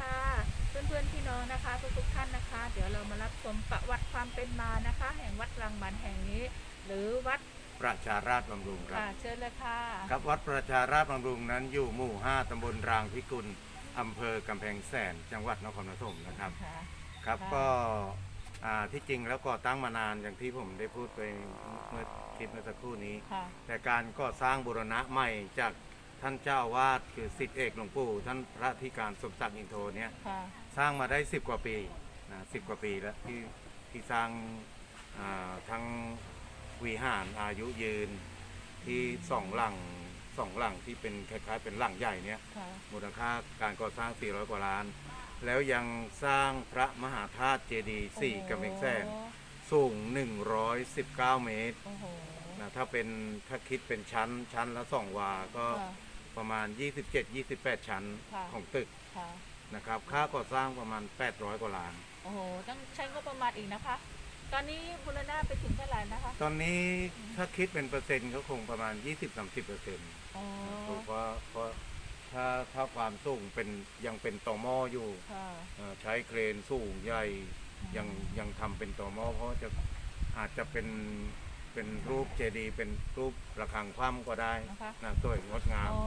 ค่ะ เพื่อนๆพี่น้องนะคะทุกๆท่านนะคะ เดี๋ยวเรามารับชมประวัติความเป็นมานะคะ แห่งวัดรังมันแห่งนี้ หรือวัดประชาราชบำรุงครับ ค่ะเชิญเลยค่ะครับวัดประชาราชบำรุงนั้นอยู่หมู่ 5 ตำบลรางพิกุล อำเภอกำแพงแสน จังหวัดนครปฐมนะครับ ค่ะ ครับค่ะ ก็อ่าที่จริงแล้วก่อตั้งมานานอย่างที่ผมได้พูดไปเมื่อคลิปเมื่อสักครู่นี้ ค่ะ แต่การก่อสร้างบูรณะใหม่จาก ท่านเจ้าอาวาดคือสิทธิเอกหลวงปู่ท่านพระธิการสมศักดิ์อินโทเนี่ยค่ะสร้างมาได้10กว่าปีนะสิกว่าปีแล้วที่ที่สร้างอ่าทั้งวิหารอายุยืนที่สองหลังสองหลังที่เป็นคล้ายๆเป็นหลังใหญ่เนี่ย ค่ะมูลค่าการก่อสร้าง 400 กว่าล้าน แล้วยังสร้างพระมหาธาตุเจดีย์สี่กำแพงแสน สูง 119 เมตร โอ้โห นะถ้าเป็นถ้าคิดเป็นชั้นชั้นละสองวา ก็ค่ะประมาณ 27-28 ชั้นค่ะ ของตึกค่ะนะครับ ค่าก่อสร้างประมาณ 800 กว่าล้าน โอ้โหต้องใช้งบประมาณอีกนะคะ ตอนนี้บูรณะไปถึงเท่าไหร่นะคะตอนนี้ถ้าคิดเป็นเปอร์เซ็นต์ก็คงประมาณ 20-30เปอร์เซ็นต์อ๋อเพราะเพราะถ้าถ้าความสูงเป็นยังเป็นตอหม้ออยู่ค่ะ เอ่อใช้เครนสูงใหญ่ยังยังทำเป็นตอหม้อเพราะจะอาจจะเป็น เป็นรูปเจดีย์เป็นรูประฆังคว่ำก็ได้นะคะ นะสวยงดงาม อ๋อ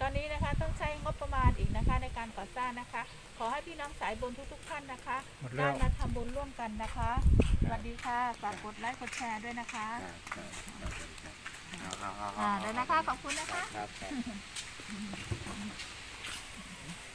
ตอนนี้นะคะต้องใช้งบประมาณอีกนะคะในการก่อสร้างนะคะ ขอให้พี่น้องสายบุญทุก ๆ ท่านนะคะหมดแล้ได้ว มาทำบุญร่วมกันนะคะ สวัสดีค่ะ ฝากกดไลค์กดแชร์ด้วยนะคะ อ่าอ่าอ่าอ่าเดี๋ยวนะคะ ขอบคุณนะคะ ครับครับ